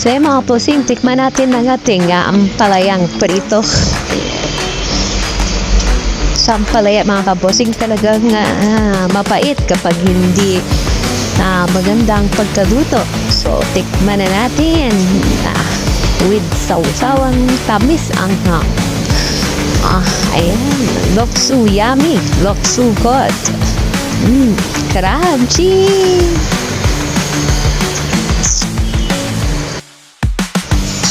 So yung mga pusing, tikman natin ng ating uh, ampalayang prito. Sa ampalaya mga kapusing talagang ah, mapait kapag hindi na magandang pagkaluto. So, tikman na natin ah, with sawsawang tamis ang hang. Ah, ayan. Looks so yummy. Looks so good. Mmm, crunchy.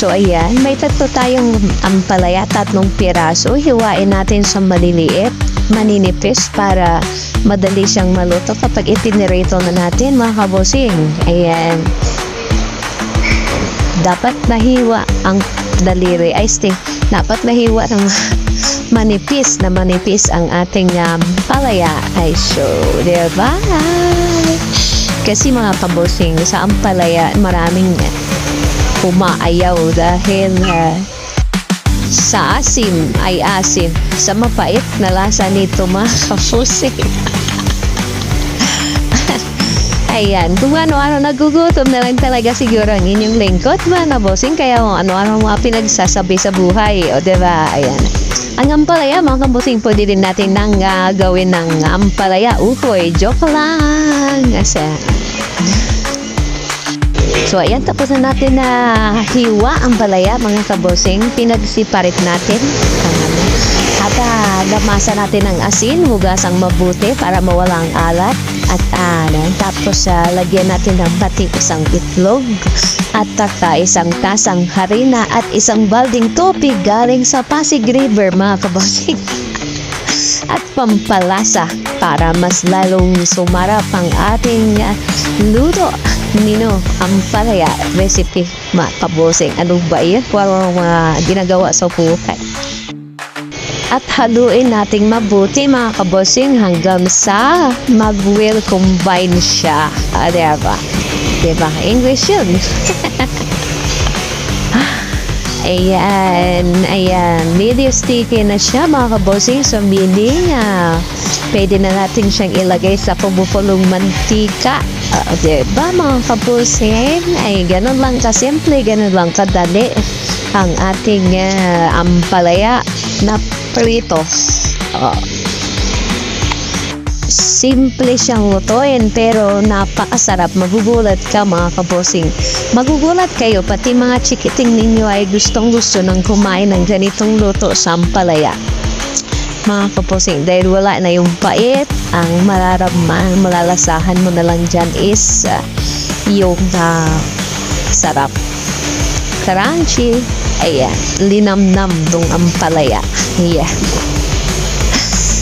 So ayan, may tatlo tayong ampalaya, tatlong piraso. Hiwain natin sa maliliit, maninipis para madali siyang maluto kapag itinirito na natin mga kabosing. Ayan. Dapat nahiwa ang daliri. Ay, sting. Dapat nahiwa ng manipis na manipis ang ating um, palaya. Ay, so, diba? Kasi mga kabosing, sa ampalaya, maraming umaayaw dahil ah, sa asim ay asim. Sa mapait na lasa nito mga kapusing. Ayan, kung ano-ano nagugutom na lang talaga siguro ang inyong lingkod mga bossing kaya kung ano-ano mga pinagsasabi sa buhay o diba ayan. Ang ampalaya mga kabusing pwede din natin nang ah, gawin ng ampalaya. Ukoy joke lang. Kasi So ayan, tapos na natin na hiwa ang balaya mga kabosing. Pinagsiparit natin. ang. At ah, lamasa natin ng asin, hugasang mabuti para mawala ang alat. At ano, tapos ah, lagyan natin ng pati isang itlog at taka isang tasang harina at isang balding tubig galing sa Pasig River mga kabosing at pampalasa para mas lalong sumarap ang ating uh, luto. Nino, ang palaya recipe mga kabosing. Ano ba yan? Parang mga ginagawa sa buhay. At haluin nating mabuti mga kabosing hanggang sa mag-will combine siya. Ah, diba? Diba? English yun. Ayan, ayan. Medio sticky na siya mga kabosing. So, meaning, ah, pwede na natin siyang ilagay sa pumupulong mantika. Uh, diba mga kabosing? Ay, ganun lang kasimple, ganun lang kadali ang ating ah, ampalaya na prito. Oh. Simple siyang lutuin pero napakasarap. Magugulat ka mga kabosing. Magugulat kayo pati mga chikiting ninyo ay gustong gusto ng kumain ng ganitong luto sa ampalaya. Mga kabosing dahil wala na yung pait, ang mararamdaman, malalasahan mo na lang dyan is uh, yung uh, sarap. Crunchy. Ayan, linamnam dong ampalaya. Yeah.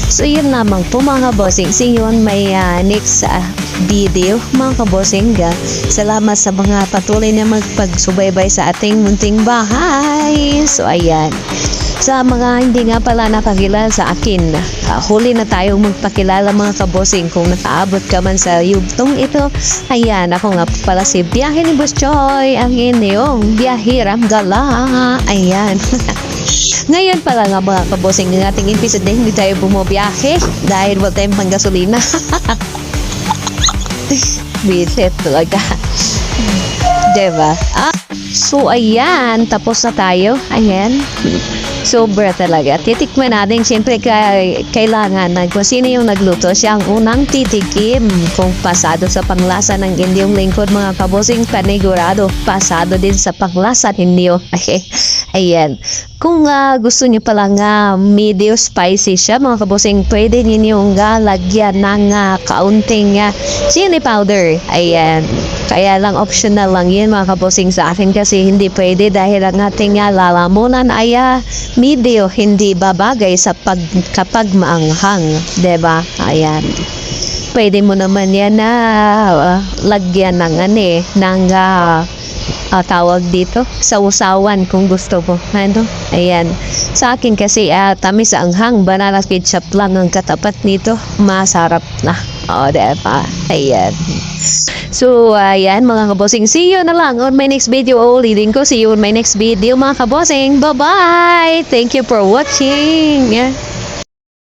So yun lamang po mga bossing. See you on my uh, next uh, video mga kabosing. Uh, salamat sa mga patuloy na magpagsubaybay sa ating munting bahay. So ayan. Sa mga hindi nga pala nakakilala sa akin, uh, huli na tayong magpakilala mga kabosing kung nakaabot ka man sa yugtong ito. Ayan, ako nga pala si Biyahe ni Boss Choy, ang inyong biyahiram gala. Ayan. Ngayon pala nga mga kabosing ng ating episode na hindi tayo bumobiyahe dahil wala tayong panggasolina. Visit talaga. Diba? Ah, so ayan, tapos na tayo. Ayan. Sobra talaga. Titikman natin, siyempre kailangan na kung sino yung nagluto, siya ang unang titikim kung pasado sa panglasa ng inyong lingkod mga kabosing panigurado. Pasado din sa panglasa ninyo. Okay. Ayan. Kung ah, gusto niyo pala nga medium spicy siya mga kabosing, pwede niyo nga lagyan ng uh, kaunting uh, chili powder. Ayan. Kaya lang optional lang yun mga kabosing sa akin kasi hindi pwede dahil ang ating uh, lalamunan ay uh, medio hindi babagay sa pag, kapag maanghang. ba? Ayan. Pwede mo naman yan na uh, lagyan ng ano eh, ng uh, uh, tawag dito sa usawan kung gusto mo ano ayan sa akin kasi uh, tamis ang hang banana ketchup lang ang katapat nito masarap na o oh, diba ayan So, ayan mga kabosing. See you na lang on my next video. Ulitin ko, see you on my next video mga kabosing. Bye-bye! Thank you for watching. Yeah.